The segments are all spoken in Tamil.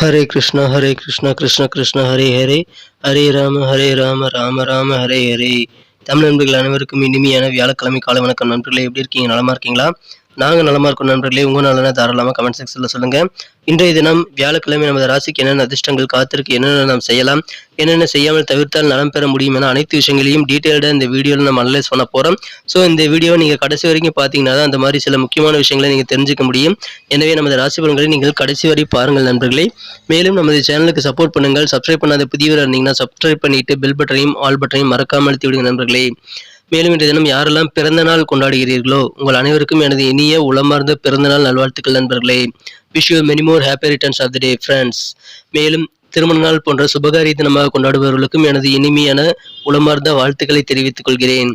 ஹரே கிருஷ்ணா ஹரே கிருஷ்ணா கிருஷ்ண கிருஷ்ண ஹரே ஹரே. ஹரே ராம ஹரே ராம ராம ராம ஹரே ஹரே. தமிழ் நண்பர்கள் அனைவருக்கும் இனிமையான வியாழக்கிழமை காலை வணக்கம். நண்பர்களே எப்படி இருக்கீங்க? நலமா இருக்கீங்களா? நாங்கள் நலமா இருக்கோம் நண்பர்களே. உங்க நலனை தாராளமாக கமெண்ட் செக்ஷனில் சொல்லுங்க. இன்றைய தினம் வியாழக்கிழமை நமது ராசிக்கு என்னென்ன அதிர்ஷ்டங்கள் காத்திருக்கு என்னென்ன நாம் செய்யலாம் என்னென்ன செய்யாமல் தவிர்த்தால் நலம் பெற முடியும் என அனைத்து விஷயங்களையும் டீட்டெயில்டாக இந்த வீடியோவில் நம்ம அனலைஸ் பண்ண போகிறோம் ஸோ இந்த வீடியோ நீங்கள் கடைசி வரைக்கும் பார்த்தீங்கன்னா தான் அந்த மாதிரி சில முக்கியமான விஷயங்களை நீங்கள் தெரிஞ்சுக்க முடியும். எனவே நமது ராசி பலன்களை நீங்கள் கடைசி வரை பாருங்கள் நண்பர்களே. மேலும் நமது சேனலுக்கு சப்போர்ட் பண்ணுங்கள். சப்ஸ்கிரைப் பண்ணாத புதியவர் இருந்தீங்கன்னா சப்ஸ்கிரைப் பண்ணிட்டு பெல் பட்டனையும் ஆல் பட்டனையும் மறக்காமல் அழுத்தி விடுங்க நண்பர்களே. மேலும் இன்றைய தினம் யாரெல்லாம் பிறந்த நாள் கொண்டாடுகிறீர்களோ உங்கள் அனைவருக்கும் எனது இனிய உளமார்ந்த பிறந்த நாள் நல்வாழ்த்துக்கள் நண்பர்களே. Wish you many more happy returns of the day friends மேலும் திருமண நாள் போன்ற சுபகாரிய தினமாக கொண்டாடுபவர்களுக்கும் எனது இனிமையான உளமார்ந்த வாழ்த்துக்களை தெரிவித்துக் கொள்கிறேன்.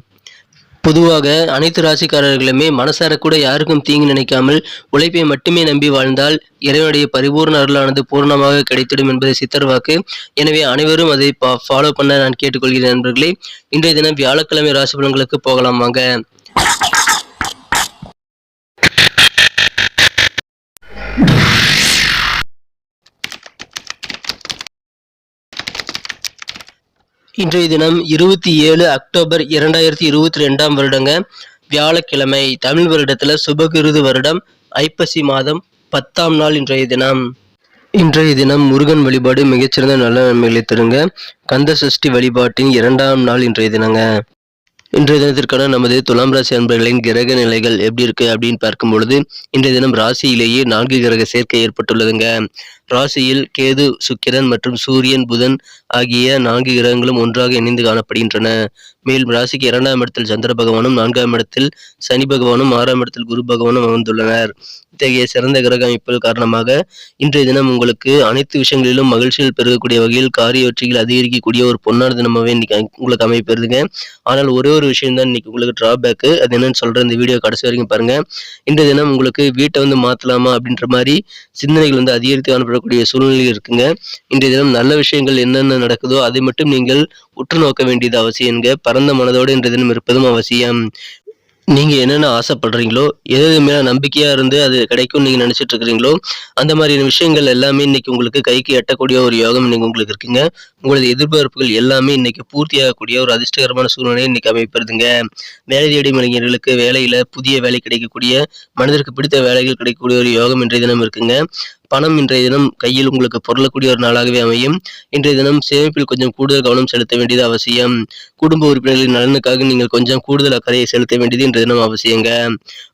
பொதுவாக அனைத்து ராசிக்காரர்களுமே மனசார கூட யாருக்கும் தீங்கு நினைக்காமல் உழைப்பை மட்டுமே நம்பி வாழ்ந்தால் இறைவனுடைய பரிபூர்ண அருளானது பூர்ணமாக கிடைத்திடும் என்பதை சித்தர் வாக்கு. எனவே அனைவரும் அதை ஃபாலோ பண்ண நான் கேட்டுக்கொள்கிறேன் நண்பர்களே. இன்றைய தினம் வியாழக்கிழமை ராசி பலன்களுக்கு போகலாம் வாங்க. இன்றைய தினம் இருபத்தி ஏழு அக்டோபர் இரண்டாயிரத்தி இருபத்தி ரெண்டாம் வருடங்க. வியாழக்கிழமை தமிழ் வருடத்துல சுபகிருது வருடம் ஐப்பசி மாதம் பத்தாம் நாள் இன்றைய தினம். இன்றைய தினம் முருகன் வழிபாடு மிகச்சிறந்த நல்ல நன்மைகளை தருங்க. கந்த சஷ்டி வழிபாட்டின் இரண்டாம் நாள் இன்றைய தினங்க. இன்றைய தினத்திற்கான நமது துலாம் ராசி அன்பர்களின் கிரக நிலைகள் எப்படி இருக்கு அப்படின்னு பார்க்கும் பொழுது இன்றைய தினம் ராசியிலேயே நான்கு கிரக சேர்க்கை ஏற்பட்டுள்ளதுங்க. ராசியில் கேது சுக்கிரன் மற்றும் சூரியன் புதன் ஆகிய நான்கு கிரகங்களும் ஒன்றாக இணைந்து காணப்படுகின்றன. மேலும் ராசிக்கு இரண்டாம் இடத்தில் சந்திர பகவானும் நான்காம் இடத்தில் சனி பகவானும் ஆறாம் இடத்தில் குரு பகவானும் அமர்ந்துள்ளனர். இத்தகைய சிறந்த கிரக அமைப்புகள் காரணமாக இன்றைய தினம் உங்களுக்கு அனைத்து விஷயங்களிலும் மகிழ்ச்சியில் பெருகக்கூடிய வகையில் காரிய வெற்றிகள் அதிகரிக்கக்கூடிய ஒரு பொன்னான தினமாகவே இன்னைக்கு உங்களுக்கு அமைப்பிருதுங்க ஆனால் ஒரே ஒரு விஷயம் தான் இன்னைக்கு உங்களுக்கு டிராபேக்கு அது என்னன்னு சொல்ற இந்த வீடியோ கடைசி வரைக்கும் பாருங்க. இன்றைய தினம் உங்களுக்கு வீட்டை வந்து மாத்தலாமா அப்படின்ற மாதிரி சிந்தனைகள் வந்து அதிகரித்து ஏற்படக்கூடிய சூழ்நிலை இருக்குங்க. இன்றைய தினம் நல்ல விஷயங்கள் என்னென்ன நடக்குதோ அதை மட்டும் நீங்கள் உற்று நோக்க வேண்டியது அவசியங்க பரந்த மனதோடு இன்றைய தினம் இருப்பதும் அவசியம். நீங்கள் என்னென்ன ஆசைப்படுறீங்களோ எது எது மேலே நம்பிக்கையாக இருந்து அது கிடைக்கும் நீங்கள் நினச்சிட்டு இருக்கிறீங்களோ அந்த மாதிரியான விஷயங்கள் எல்லாமே இன்னைக்கு உங்களுக்கு கைக்கு எட்டக்கூடிய ஒரு யோகம் இன்னைக்கு உங்களுக்கு இருக்குங்க. உங்களது எதிர்பார்ப்புகள் எல்லாமே இன்னைக்கு பூர்த்தியாகக்கூடிய ஒரு அதிர்ஷ்டகரமான சூழ்நிலை இன்னைக்கு அமைப்பிருதுங்க வேலை தேடி இளைஞர்களுக்கு வேலையில் புதிய வேலை கிடைக்கக்கூடிய மனதிற்கு பிடித்த வேலைகள் கிடைக்கக்கூடிய ஒரு யோகம் இன்றைய தினம் இருக்குங்க. பணம் இன்றைய தினம் கையில் உங்களுக்கு பொருளக்கூடிய ஒரு நாளாகவே அமையும். இன்றைய தினம் சேமிப்பில் கொஞ்சம் கூடுதல் கவனம் செலுத்த வேண்டியது அவசியம். குடும்ப உறுப்பினர்களின் நலனுக்காக நீங்கள் கொஞ்சம் கூடுதல் அக்கறையை செலுத்த வேண்டியது இன்றைய தினம் அவசியங்க.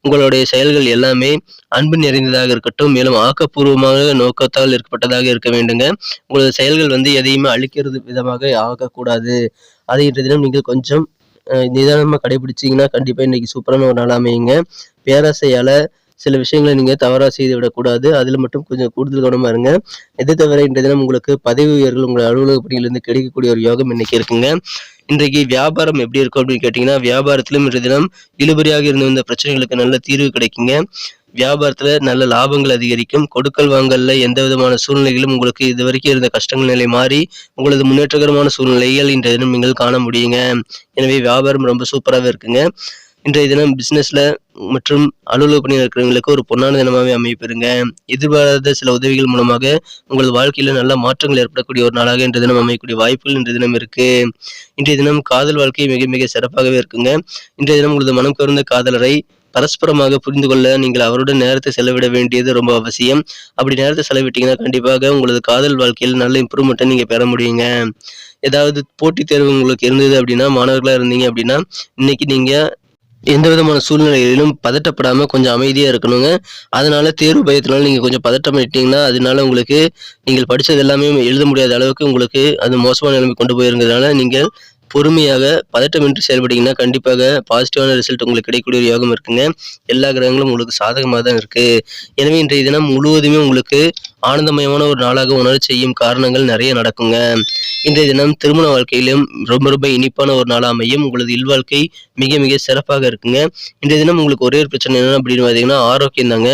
உங்களுடைய செயல்கள் எல்லாமே அன்பு நிறைந்ததாக இருக்கட்டும் மேலும் ஆக்கப்பூர்வமாக நோக்கத்தால் ஏற்பட்டதாக இருக்க வேண்டுங்க. உங்களது செயல்கள் வந்து எதையுமே அழிக்கிறது விதமாக ஆகக்கூடாது. அதை இன்றைய தினம் நீங்கள் கொஞ்சம் நிதானமாக கடைபிடிச்சிங்கன்னா கண்டிப்பாக இன்னைக்கு சூப்பரான ஒரு நாள் அமையுங்க. பேராசையால் சில விஷயங்களை நீங்கள் தவறாக செய்து விடக்கூடாது. அதில் மட்டும் கொஞ்சம் கூடுதல் கவனமாக இருங்க. இது தவிர இன்றைய தினம் உங்களுக்கு பதவி உயர்கள் உங்கள் அலுவலக பணியிலிருந்து கிடைக்கக்கூடிய ஒரு யோகம் இன்னைக்கு இருக்குங்க. இன்றைக்கு வியாபாரம் எப்படி இருக்கும் அப்படின்னு கேட்டிங்கன்னா வியாபாரத்திலும் இன்றைய தினம் இழுபறியாக இருந்து வந்த பிரச்சனைகளுக்கு நல்ல தீர்வு கிடைக்குங்க. வியாபாரத்தில் நல்ல லாபங்கள் அதிகரிக்கும். கொடுக்கல் வாங்கல்ல எந்த விதமான சூழ்நிலைகளும் உங்களுக்கு இது வரைக்கும் இருந்த கஷ்டங்கள் நிலை மாறி உங்களது முன்னேற்றகரமான சூழ்நிலைகள் இன்றைய தினம் நீங்கள் காண முடியுங்க. எனவே வியாபாரம் ரொம்ப சூப்பராகவே இருக்குங்க. இன்றைய தினம் பிசினஸ்ல மற்றும் அலுவலக பணியில் இருக்கிறவங்களுக்கு ஒரு பொன்னான தினமாகவே அமைப்பெறுங்க எதிர்பாராத சில உதவிகள் மூலமாக உங்களது வாழ்க்கையில நல்ல மாற்றங்கள் ஏற்படக்கூடிய ஒரு நாளாக இன்றைய தினம் அமையக்கூடிய வாய்ப்புகள் இன்றைய தினம் இருக்கு. இன்றைய தினம் காதல் வாழ்க்கை மிக மிக சிறப்பாகவே இருக்குங்க. இன்றைய தினம் உங்களது மனம் கருந்த காதலரை பரஸ்பரமாக புரிந்து கொள்ள நீங்கள் அவருடன் நேரத்தை செலவிட வேண்டியது ரொம்ப அவசியம். அப்படி நேரத்தை செலவிட்டீங்கன்னா கண்டிப்பாக உங்களது காதல் வாழ்க்கையில் நல்ல இம்ப்ரூவ்மெண்ட்டை நீங்கள் பெற முடியுங்க. ஏதாவது போட்டித் தேர்வு உங்களுக்கு இருந்தது அப்படின்னா மாணவர்களாக இருந்தீங்க அப்படின்னா இன்னைக்கு நீங்கள் எந்த விதமான சூழ்நிலைகளிலும் பதட்டப்படாமல் கொஞ்சம் அமைதியாக இருக்கணுங்க. அதனால தேர்வு பயத்தினால நீங்கள் கொஞ்சம் பதட்டம் பதட்டமாயிட்டீங்கன்னா அதனால உங்களுக்கு நீங்கள் படித்தது எல்லாமே எழுத முடியாத அளவுக்கு உங்களுக்கு அது மோசமான நிலைமை கொண்டு போயிருங்கிறதுனால நீங்கள் பொறுமையாக பதட்டமின்றி செயல்பட்டீங்கன்னா கண்டிப்பாக பாசிட்டிவான ரிசல்ட் உங்களுக்கு கிடைக்கக்கூடிய ஒரு யோகம் இருக்குங்க. எல்லா கிரகங்களும் உங்களுக்கு சாதகமாக தான் இருக்கு. எனவே இன்றைய தினம் முழுவதுமே உங்களுக்கு ஆனந்தமயமான ஒரு நாளாக உணர செய்யும் காரணங்கள் நிறைய நடக்குங்க. இன்றைய தினம் திருமண வாழ்க்கையிலும் ரொம்ப ரொம்ப இனிப்பான ஒரு நாளாக அமையும். உங்களது இல்வாழ்க்கை மிக மிக சிறப்பாக இருக்குங்க. இன்றைய தினம் உங்களுக்கு ஒரே ஒரு பிரச்சனை என்ன அப்படின்னு பார்த்தீங்கன்னா ஆரோக்கியம் தாங்க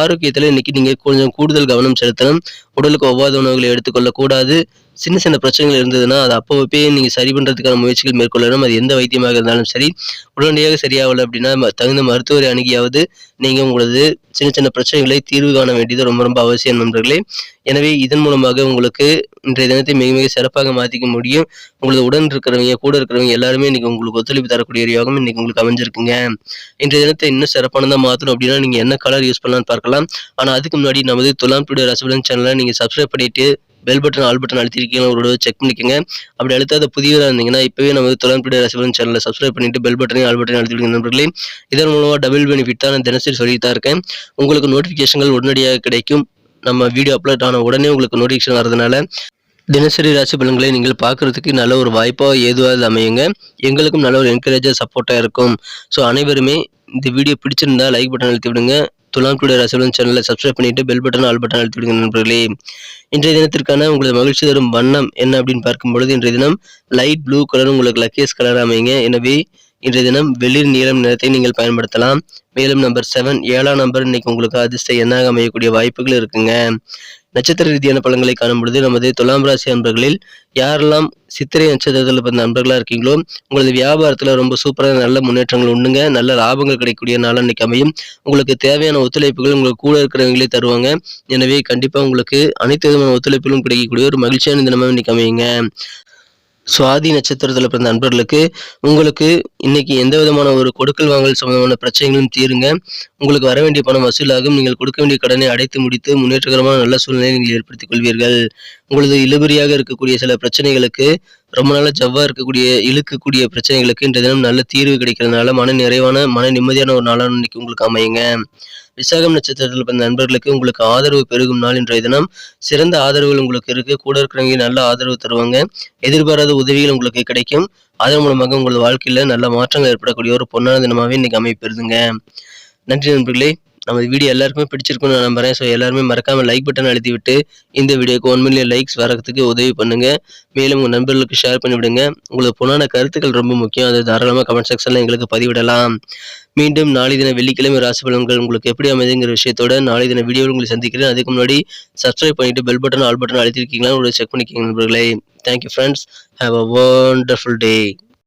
ஆரோக்கியத்தில் இன்னைக்கு நீங்கள் கொஞ்சம் கூடுதல் கவனம் செலுத்தணும். உடலுக்கு ஒவ்வாத உணவுகளை எடுத்துக்கொள்ளக்கூடாது. சின்ன சின்ன பிரச்சனைகள் இருந்ததுன்னா அது அப்போவே நீங்கள் சரி பண்ணுறதுக்கான முயற்சிகள் மேற்கொள்ளணும். அது எந்த வைத்தியமாக இருந்தாலும் சரி. உடனடியாக சரியாகலை அப்படின்னா ம- தகுந்த மருத்துவரை அணுகியாவது நீங்கள் உங்களது சின்ன சின்ன பிரச்சனைகளை தீர்வு காண வேண்டியது ரொம்ப ரொம்ப அவசியம் நண்பர்களே. எனவே இதன் மூலமாக உங்களுக்கு இன்றைய தினத்தை மிக மிக சிறப்பாக மாற்றிக்க முடியும். உங்களது உடன் இருக்கிறவங்க கூட இருக்கிறவங்க எல்லாருமே இன்னைக்கு உங்களுக்கு ஒத்துழைப்பு தரக்கூடிய ஒரு யோகம் இன்னைக்கு உங்களுக்கு அமைஞ்சிருக்குங்க. இன்றைய தினத்தை இன்னும் சிறப்பானதாக மாற்றணும் அப்படின்னா நீங்கள் என்ன கலர் யூஸ் பண்ணலாம்னு பார்க்கலாம். ஆனால் அதுக்கு முன்னாடி நமது துலாம் டுடே ரசபலன் சேனலை நீங்கள் சப்ஸ்கிரைப் பண்ணிட்டு பெல் பட்டன் ஆல் பட்டன் அழுத்திருக்கீங்க ஒரு செக் பண்ணிக்கோங்க. அப்படி அழுத்தாத புதியதாக இருந்தீங்கன்னா இப்போவே நம்ம துலாம் டுடே சேனலில் சேனலை சப்ஸ்கிரைப் பண்ணிட்டு பெல் பட்டனையும் ஆல் பட்டனையும் அழுத்திருக்கீங்க நண்பர்களே. இதன் மூலமாக டபுள் பெனிஃபிட் தான் நான் தினசரி சொல்லிட்டு தான் இருக்கேன். உங்களுக்கு நோட்டிஃபிகேஷன்கள் உடனடியாக கிடைக்கும். நம்ம வீடியோ அப்லோட் ஆன உடனே உங்களுக்கு நோட்டிஃபிகேஷன் வரதுனால தினசரி ராசி பலன்களை நீங்கள் பார்க்கறதுக்கு நல்ல ஒரு வாய்ப்பாக ஏதுவாக அமையுங்க. எங்களுக்கும் நல்ல ஒரு என்கரேஜாக சப்போர்ட்டாக இருக்கும். ஸோ அனைவருமே இந்த வீடியோ பிடிச்சிருந்தா லைக் பட்டன் அழுத்தி விடுங்க. துலாம் கூட ரசபலன் சேனலை சப்ஸ்கிரைப் பண்ணிட்டு பெல் பட்டன் ஆல் பட்டன் அழுத்தி விடுங்க நண்பர்களே. இன்றைய தினத்திற்கான உங்களது மகிழ்ச்சி தரும் வண்ணம் என்ன அப்படின்னு பார்க்கும் பொழுது இன்றைய தினம் லைட் ப்ளூ கலர் உங்களுக்கு லக்கியஸ் கலர் அமைங்க எனவே இன்றைய தினம் வெளிர் நீளம் நிறத்தை நீங்கள் பயன்படுத்தலாம். மேலும் நம்பர் செவன் ஏழாம் நம்பர் இன்னைக்கு உங்களுக்கு அதிர்ஷ்ட எண்ணாக அமையக்கூடிய வாய்ப்புகள் இருக்குங்க. நட்சத்திர ரீதியான பலன்களை காணும் பொழுது நமது துலாம் ராசி அன்பர்களில் யாரெல்லாம் சித்திரை நட்சத்திரத்தில் பிறந்த நண்பர்களாக இருக்கீங்களோ உங்களது வியாபாரத்தில் ரொம்ப சூப்பரான நல்ல முன்னேற்றங்கள் உண்டுங்க. நல்ல லாபங்கள் கிடைக்கக்கூடிய நாள் அன்னைக்கு அமையும். உங்களுக்கு தேவையான ஒத்துழைப்புகள் உங்களுக்கு கூட இருக்கிறவங்களே தருவாங்க. எனவே கண்டிப்பாக உங்களுக்கு அனைத்து விதமான ஒத்துழைப்புகளும் கிடைக்கக்கூடிய ஒரு மகிழ்ச்சியான தினமாக இன்னைக்கு அமையுங்க. சுவாதி நட்சத்திரத்தில் பிறந்த நண்பர்களுக்கு உங்களுக்கு இன்னைக்கு எந்த விதமான ஒரு கொடுக்கல் வாங்கல் சம்பந்தமான பிரச்சனைகளும் தீருங்க. உங்களுக்கு வர வேண்டிய பணம் வசூலாகும். நீங்கள் கொடுக்க வேண்டிய கடனை அடைத்து முடித்து முன்னேற்றகரமான நல்ல சூழ்நிலையை நீங்கள் ஏற்படுத்திக் கொள்வீர்கள். உங்களது இழுபறியாக இருக்கக்கூடிய சில பிரச்சனைகளுக்கு ரொம்ப நாளாக ஜவ்வாக இருக்கக்கூடிய இழுக்கக்கூடிய பிரச்சனைகளுக்கு இன்றைய தினம் நல்ல தீர்வு கிடைக்கிறதுனால மன நிறைவான மன நிம்மதியான ஒரு நாளாக இன்னைக்கு உங்களுக்கு அமையுங்க. விசாகம் நட்சத்திரத்தில் பிறந்த நண்பர்களுக்கு உங்களுக்கு ஆதரவு பெருகும் நாள் இன்றைய தினம். சிறந்த ஆதரவுகள் உங்களுக்கு இருக்கு. கூட இருக்கிறவங்க நல்ல ஆதரவு தருவாங்க. எதிர்பாராத உதவிகள் உங்களுக்கு கிடைக்கும். அதன் மூலமாக உங்களது வாழ்க்கையில நல்ல மாற்றங்கள் ஏற்படக்கூடிய ஒரு பொன்னான தினமாகவே இன்னைக்கு அமைப்பெறுதுங்க நன்றி நண்பர்களே. நமது வீடியோ எல்லாருக்குமே பிடிச்சிருக்கும்னு நான் நம்புறேன். ஸோ எல்லாருமே மறக்காம லைக் பட்டன் அழுத்தி விட்டு இந்த வீடியோக்கு ஒன் மில்லியன் லைக்ஸ் வரதுக்கு உதவி பண்ணுங்க. மேலும் உங்கள் நண்பர்களுக்கு ஷேர் பண்ணி விடுங்க உங்களுக்கு பொண்ணான கருத்துக்கள் ரொம்ப முக்கியம். அது தாராளமாக கமெண்ட் செக்ஷனில் எங்களுக்கு பதிவிடலாம். மீண்டும் நாளை தின வெள்ளிக்கிழமை ராசி பலன்கள் உங்களுக்கு எப்படி அமைதுங்கிற விஷயத்தோட நாளை தின வீடியோவில் உங்களை சந்திக்கிறேன். அதுக்கு முன்னாடி சப்ஸ்கிரைப் பண்ணிட்டு பெல் பட்டன் ஆல் பட்டன் அழுத்திருக்கீங்களா உங்களை செக் பண்ணிக்கோங்க நண்பர்களே. Thank you friends have a wonderful day